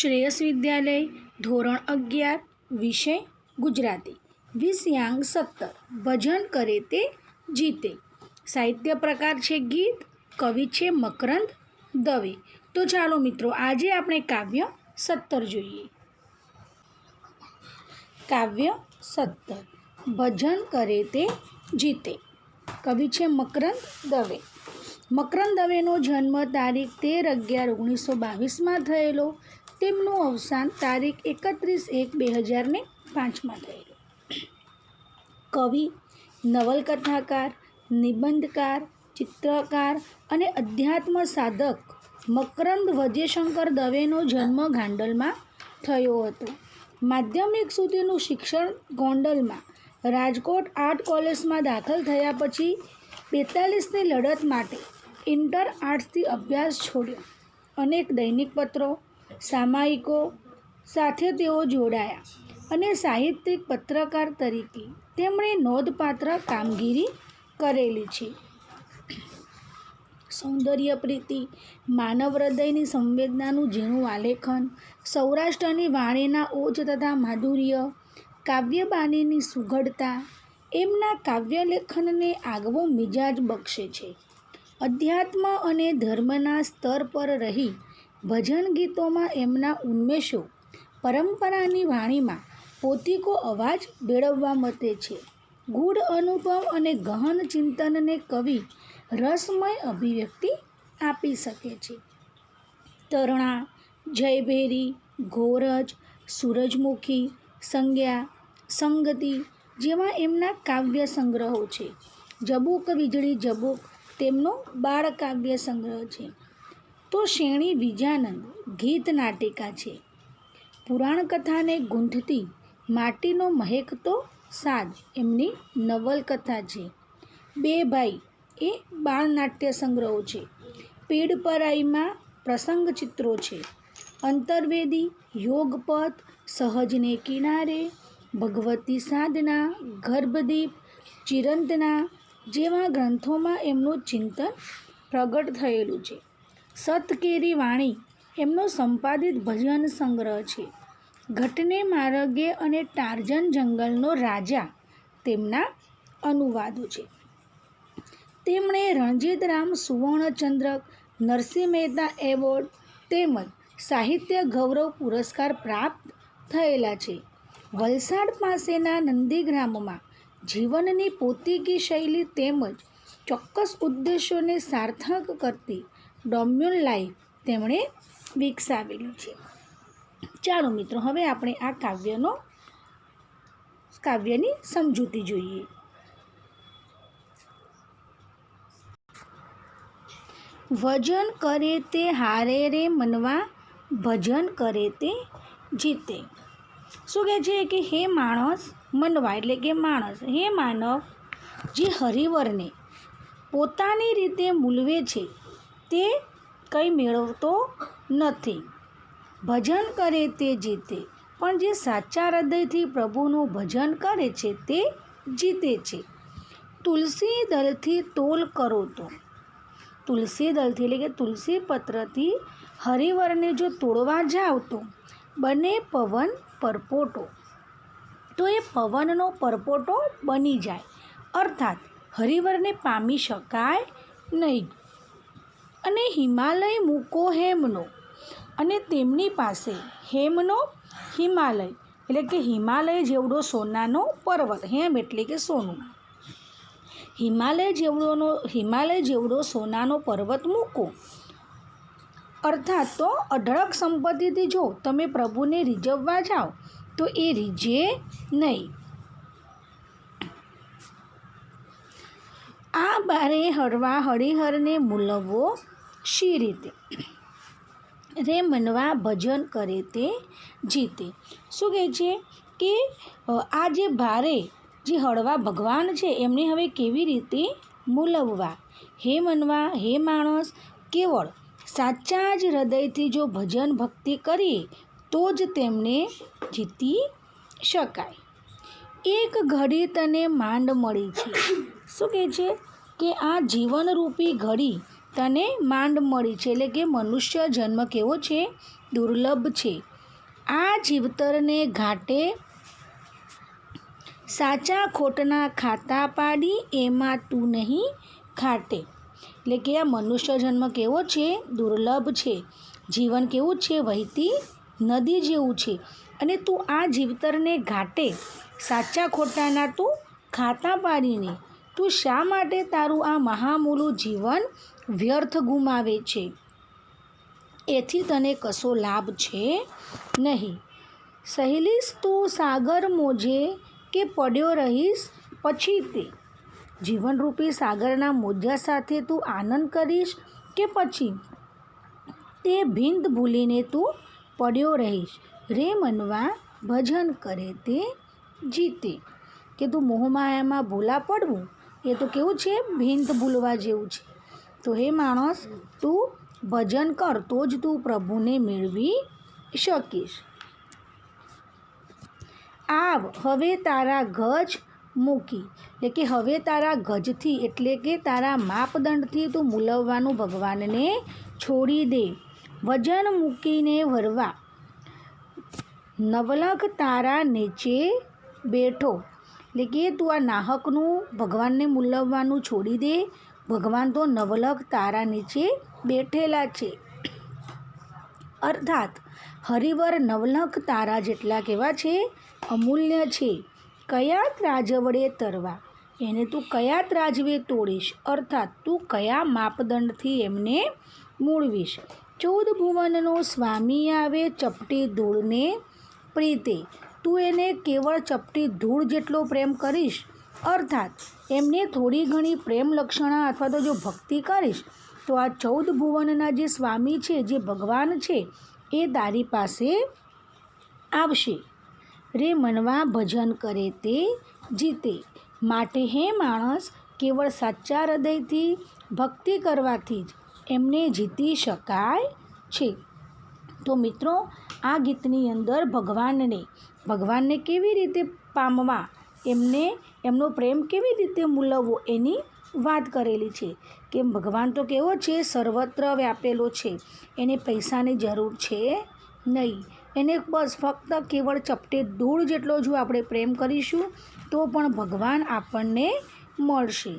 શ્રેયસ વિદ્યાલય, ધોરણ અગિયાર, વિષય ગુજરાતી. વિષયાંક સત્તર. ભજન કરે તે જીતે. સાહિત્ય પ્રકાર છે ગીત, કવિ છે મકરંદ, દવે. તો ચાલો મિત્રો, આજે આપણે કાવ્ય સત્તર જોઈએ. કાવ્ય સત્તર. ભજન કરે તે જીતે. કવિ છે મકરંદ, દવે. મકરંદ દવેનો જન્મ તારીખ તેર અગિયાર ઓગણીસો બાવીસમાં થયેલો. તેમનું અવસાન તારીખ એકત્રીસ એક બે હજારને પાંચમાં થયેલું. કવિ, નવલકથાકાર, નિબંધકાર, ચિત્રકાર અને અધ્યાત્મ સાધક મકરંદ વજયશંકર દવેનો જન્મ ગાંડલમાં થયો હતો. માધ્યમિક સુધીનું શિક્ષણ ગોંડલમાં, રાજકોટ આર્ટ કોલેજમાં દાખલ થયા પછી બેતાલીસની લડત માટે ઇન્ટર આર્ટ્સથી અભ્યાસ છોડ્યો. અનેક દૈનિક પત્રો સામાયિકો સાથે તેઓ જોડાયા અને સાહિત્યિક પત્રકાર તરીકે તેમણે નોંધપાત્ર કામગીરી કરેલી છે. સૌંદર્ય પ્રીતિ, માનવ હૃદયની સંવેદનાનું ઝીણું આલેખન, સૌરાષ્ટ્રની વાણીના ઓજ તથા માધુર્ય કાવ્યબાનીની સુઘડતા, એમના કાવ્યલેખનને આગવો મિજાજ બક્ષે છે. અધ્યાત્મ અને ધર્મના સ્તર પર રહી ભજન ગીતોમાં એમના ઉન્મેષો પરંપરાની વાણીમાં પોતીકો અવાજ મેળવવા મતે છે. ગૂઢ અનુભવ અને ગહન ચિંતનને કવિ રસમય અભિવ્યક્તિ આપી શકે છે. તરણા, જયભેરી ઘોરજ સૂરજમુખી, સંજ્ઞા, સંગતિ જેવા એમના કાવ્ય સંગ્રહો છે. જબુક વીજળી જબુક તેમનો બાળ કાવ્ય સંગ્રહ છે. તો શેણી વિજાનંદ ગીત નાટિકા છે. પુરાણ કથાને ગૂંથતી માટીનો મહેકતો સાજ એમની નવલકથા છે. બે ભાઈ એ બાળ નાટ્ય સંગ્રહો છે. પીડપરાઈમાં પ્રસંગ ચિત્રો છે. અંતર્વેદી, યોગપથ, સહજને કિનારે, ભગવતી સાધના, ગર્ભદીપ, ચિરંતના જેવા ગ્રંથોમાં એમનું ચિંતન પ્રગટ થયેલું છે. સતકેરી વાણી, એમનો સંપાદિત ભજન સંગ્રહ છે. ઘટને માર્ગે અને ટાર્જન જંગલનો રાજા, તેમના અનુવાદો છે. તેમણે રણજીતરામ સુવર્ણચંદ્રક, નરસિંહ મહેતા એવોર્ડ તેમજ સાહિત્ય ગૌરવ પુરસ્કાર પ્રાપ્ત થયેલા છે. વલસાડ પાસેના નંદીગ્રામમાં જીવનની પોતીકી શૈલી તેમજ ચોક્કસ ઉદ્દેશોને સાર્થક કરતી ડોમ્યુન લાઈફ તેમણે વિકસાવેલું છે. ચાલો મિત્રો, હવે આપણે આ કાવ્યનો, કાવ્યની સમજૂતી જોઈએ. વજન કરે તે હારે રે મનવા, ભજન કરે તે જીતે. શું કહે છે કે હે માણસ મનવા, એટલે કે માણસ, હે માનવ, જે હરિવરને પોતાની રીતે મૂલવે છે તે કંઈ મેળવતો નથી. ભજન કરે તે જીતે, પણ જે સાચા હૃદયથી પ્રભુનું ભજન કરે છે તે જીતે છે. તુલસી દળથી તોલ કરો તો. તુલસી દળથી એટલે કે તુલસી પત્રથી હરિવરને જો તોડવા જાવ તો, બને પવન પરપોટો. તો એ પવનનો પરપોટો બની જાય, અર્થાત હરિવરને પામી શકાય નહીં. અને હિમાલય મૂકો હેમનો અને તેમની પાસે હેમનો હિમાલય, એટલે કે હિમાલય જેવડો સોનાનો પર્વત, હેમ એટલે કે સોનું. હિમાલય જેવડોનો, હિમાલય જેવડો સોનાનો પર્વત મૂકો. અર્થાત તો અઢળક સંપત્તિથી જો તમે પ્રભુને રીઝવવા જાઓ, તો એ રીઝે નહીં. આ બારે હળવા હરિહરને મૂલવવો શી રીતે? રે મનવા ભજન કરે તે જીતે. શું કહે છે? કે આ જે ભારે, જે હળવા ભગવાન છે, એમને હવે કેવી રીતે મૂલવવા? હે મનવા, હે માણસ, કેવળ સાચા જ હૃદયથી જો ભજન ભક્તિ કરીએ, તો જ તેમને જીતી શકાય. એક ઘડી તને માંડ મળી છે. શું કહે છે? કે આ જીવનરૂપી ઘડી તને માંડ મળી છે. એટલે કે મનુષ્ય જન્મ કેવો છે? દુર્લભ છે. આ જીવતરને ઘાટે સાચા ખોટના ખાતા પાડી, એમાં તું નહીં ખાટે. એટલે કે આ મનુષ્ય જન્મ કેવો છે? દુર્લભ છે. જીવન કેવું છે? વહેતી નદી જેવું છે. અને તું આ જીવતરને ઘાટે. સાચા ખોટાના તું ખાતા પાડીને. તું શા માટે તારું આ મહામૂલું જીવન વ્યર્થ ગુમાવે છે. એથી તને કશો લાભ છે નહીં. સહેલીશ તું સાગર મોજે કે પડ્યો રહીશ પછી તે. જીવનરૂપી સાગરના મોજા સાથે તું આનંદ કરીશ કે પછી? તે ભીંત ભૂલીને તું પડ્યો રહીશ. રે મનવા ભજન કરે તે જીતે. કે તું મોહમાયામાં ભૂલા પડવું? એ તો કેવું છે? ભીંત ભૂલવા જેવું છે. તો હે માણસ, તું ભજન કર, તો જ તું પ્રભુને મેળવી શકીશ. આવ, હવે તારા ગજ મૂકી. એટલે કે હવે તારા ગજથી, એટલે કે તારા માપદંડથી તું મૂલવવાનું ભગવાનને છોડી દે. વજન મૂકીને વરવા. નવલખ તારા નીચે બેઠો. એટલે કે તું આ નાહકનું ભગવાનને મૂલવવાનું છોડી દે. ભગવાન તો નવલખ તારા નીચે બેઠેલા છે. અર્થાત, હરિવર નવલખ તારા જેટલા કેવા છે? અમૂલ્ય છે. કયા ત્રાજ વડે તરવા? એને તું કયા ત્રાજવે તોડીશ? અર્થાત, તું કયા માપદંડથી એમને મૂળવીશ? ચૌદ ભુવનનો સ્વામી આવે ચપટી ધૂળને પ્રીતે. તું એને કેવળ ચપટી ધૂળ જેટલો પ્રેમ કરીશ? અર્થાત, એમને થોડી ઘણી પ્રેમ લક્ષણા અથવા તો જો ભક્તિ કરીશ, તો આ ચૌદ ભુવનના જે સ્વામી છે, જે ભગવાન છે, એ તારી પાસે આવશે. રે મનવા ભજન કરે તે જીતે. માટે હે માણસ, કેવળ સાચા હૃદયથી ભક્તિ કરવાથી જ એમને જીતી શકાય છે. તો મિત્રો, આ ગીતની અંદર ભગવાનને ભગવાનને કેવી રીતે પામવા એમને એમનો પ્રેમ કેવી રીતે મૂલવવો એની વાત કરેલી છે. કે ભગવાન તો કેવો છે, સર્વત્ર વ્યાપેલો છે. એને પૈસાની જરૂર છે નહીં. એને બસ ફક્ત કેવળ ચપટે ધૂળ જેટલો જો આપણે પ્રેમ કરીશું, તો પણ ભગવાન આપણને મળશે.